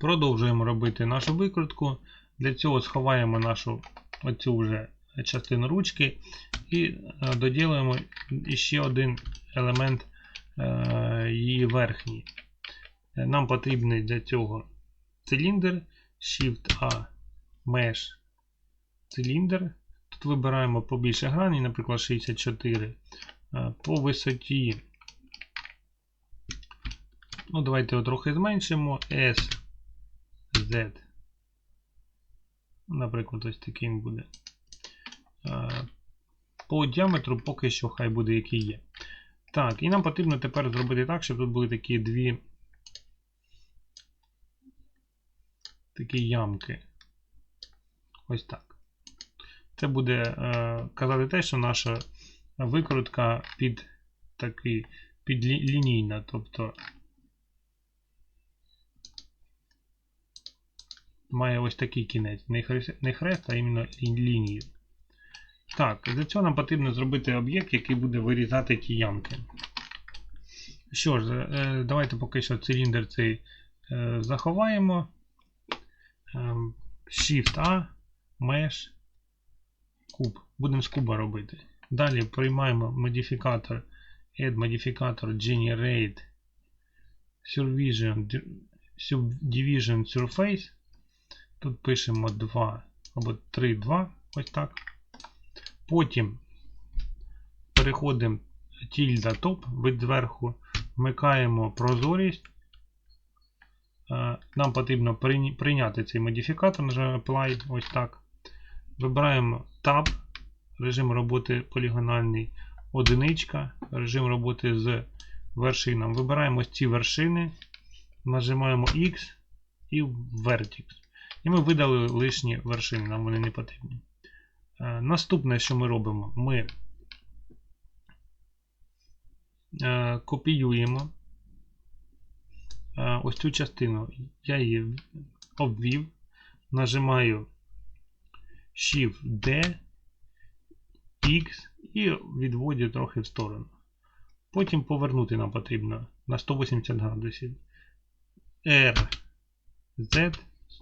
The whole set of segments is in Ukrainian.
Продовжуємо робити нашу викрутку. Для цього сховаємо нашу оцю вже частину ручки і е, доділимо ще один елемент е, її верхній. Нам потрібний для цього циліндр, Shift-A, Mesh, циліндр. Тут вибираємо побільше грані, наприклад, 64. Е, По висоті. Ну, давайте його трохи зменшимо. S, Z. Наприклад, ось таким буде. Е, По діаметру поки що хай буде який є. Так, і нам потрібно тепер зробити так, щоб тут були такі дві такі ямки. Ось так. Це буде е, казати те, що наша викрутка під такий під лі- лінійна, тобто має ось такий кінець. Не хрест, не хрест а іменно лі- лінію. Так, для цього нам потрібно зробити об'єкт, який буде вирізати ті ямки. Що ж, е, давайте поки що циліндр цей е, заховаємо. Ем, Shift-A, Mesh, куб. Будемо з куба робити. Далі приймаємо модифікатор Add модифікатор Generate Subdivision Surface. Тут пишемо 2 або 3, 2, ось так. Потім переходимо тільда топ, вид зверху, вмикаємо прозорість. Е, Нам потрібно прийняти цей модифікатор, нажимаємо Apply, ось так. Вибираємо Tab, режим роботи полігональний, одиничка, режим роботи з вершинами. Вибираємо ось ці вершини, нажимаємо X і Vertex. І ми видали лишні вершини, нам вони не потрібні. Е, Наступне, що ми робимо, ми е, копіюємо е, ось цю частину. Я її обвів, нажимаю Shift-D, X і відводю трохи в сторону. Потім повернути нам потрібно на 180 градусів. R, Z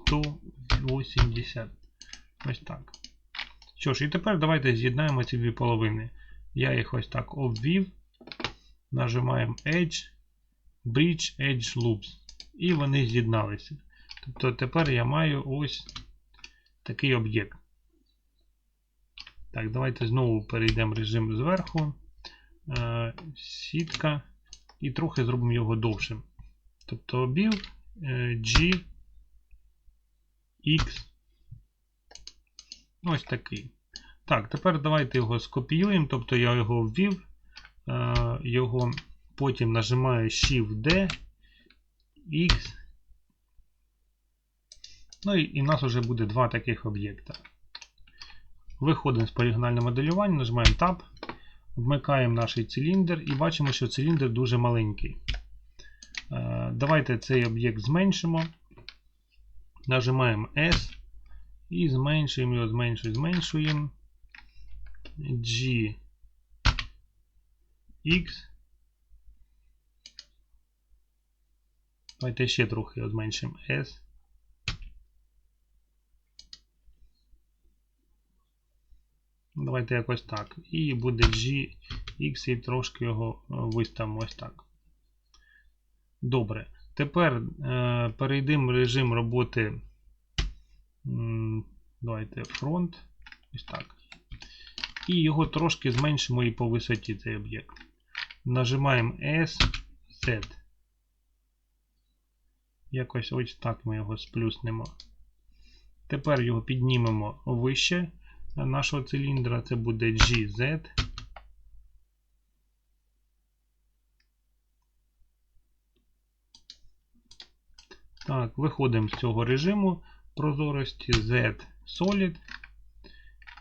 180. Ось так. Що ж, і тепер давайте з'єднаємо ці дві половини. Я їх ось так обвів. Нажимаємо Edge, Bridge, Edge Loops. І вони з'єдналися. Тобто тепер я маю ось такий об'єкт. Так, давайте знову перейдемо в режим зверху. Е, Сітка. І трохи зробимо його довшим. Тобто обів е, G, X. Ось такий. Так, тепер давайте його скопіюємо. Тобто я його ввів, е, його потім нажимаю Shift-D, X. Ну і, і в нас вже буде два таких об'єкта. Виходимо з полігонального моделювання, нажимаємо Tab, вмикаємо наш циліндр і бачимо, що циліндр дуже маленький. Е, Давайте цей об'єкт зменшимо. Нажимаємо S і зменшуємо його, зменшуємо, зменшуємо. G X. Давайте ще трохи його зменшимо S. Давайте якось так. І буде G, X і трошки його е, виставимо ось так. Добре. Тепер е, перейдемо в режим роботи. Давайте фронт. Ось так. І його трошки зменшимо і по висоті цей об'єкт. Нажимаємо S, Z. Якось ось так ми його сплюснемо. Тепер його піднімемо вище нашого циліндра. Це буде GZ. Так, виходимо з цього режиму прозорості Z Solid.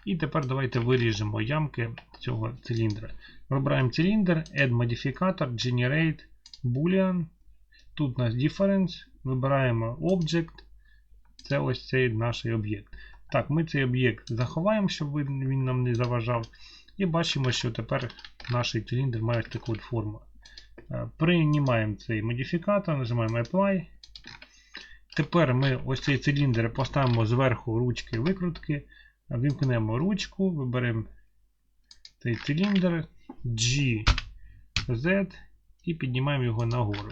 І тепер давайте виріжемо ямки цього циліндра. Вибираємо циліндр, Add модифікатор, Generate Boolean. Тут у нас Difference. Вибираємо Object. Це ось цей наш об'єкт. Так, ми цей об'єкт заховаємо, щоб він нам не заважав. І бачимо, що тепер наш циліндр має таку форму. Е, Приймаємо цей модифікатор, нажимаємо Apply. Тепер ми ось цей циліндр поставимо зверху ручки викрутки, вімкнемо ручку, виберемо цей циліндр G, Z і піднімаємо його нагору.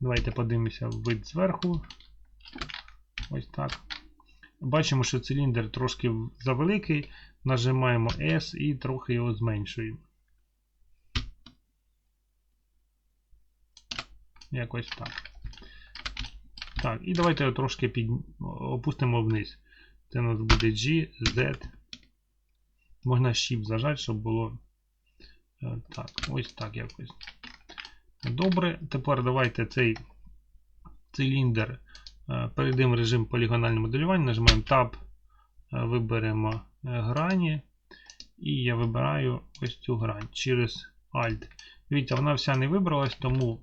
Давайте подивимося вид зверху. Ось так. Бачимо, що циліндр трошки завеликий. Нажимаємо S і трохи його зменшуємо. Якось так. Так, і давайте його трошки під... опустимо вниз. Це у нас буде G, Z. Можна Shift зажати, щоб було. е, Так, ось так якось. Добре. Тепер давайте цей циліндр е, перейдемо в режим полігонального моделювання, нажимаємо Tab, е, виберемо грані. І я вибираю ось цю грань через Alt. Дивіться, вона вся не вибралась, тому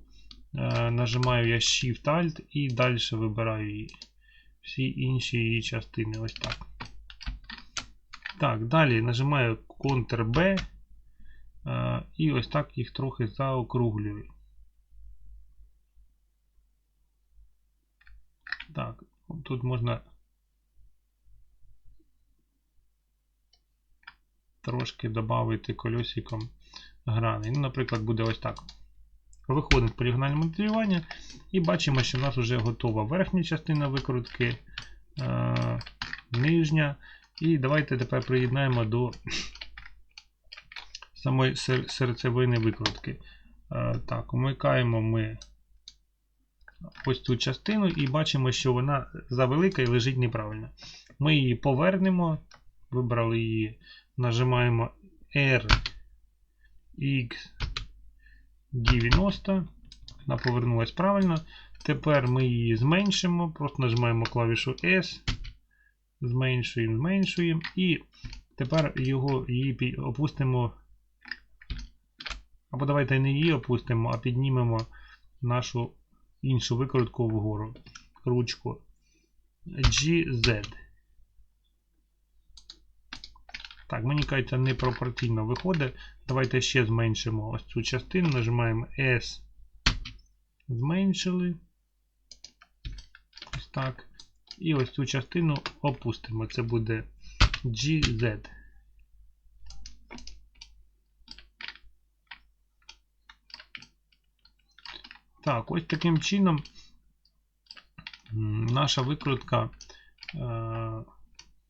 нажимаю я Shift-Alt і далі вибираю її. Всі інші її частини. Ось так. Так, далі нажимаю Ctrl-B е, і ось так їх трохи заокруглюю. Так, тут можна трошки додати колесиком грани. Ну, наприклад, буде ось так. Виходимо в полігональне моделювання і бачимо, що в нас вже готова верхня частина викрутки, е, нижня. І давайте тепер приєднаємо до самої сер- серцевини викрутки. Е, так, вмикаємо ми ось цю частину і бачимо, що вона завелика і лежить неправильно. Ми її повернемо, вибрали її, нажимаємо R, X, 90. Вона повернулась правильно. Тепер ми її зменшимо, просто нажимаємо клавішу S, зменшуємо, зменшуємо. І тепер його, її опустимо. Або давайте не її опустимо, а піднімемо нашу іншу викрутку вгору. Ручку GZ. Так, мені кажеться, непропорційно виходить. Давайте ще зменшимо ось цю частину. Нажимаємо S. Зменшили. Ось так. І ось цю частину опустимо. Це буде GZ. Так, ось таким чином наша викрутка, е,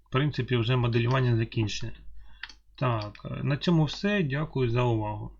в принципі, вже моделювання закінчене. Так, е, на цьому все. Дякую за увагу.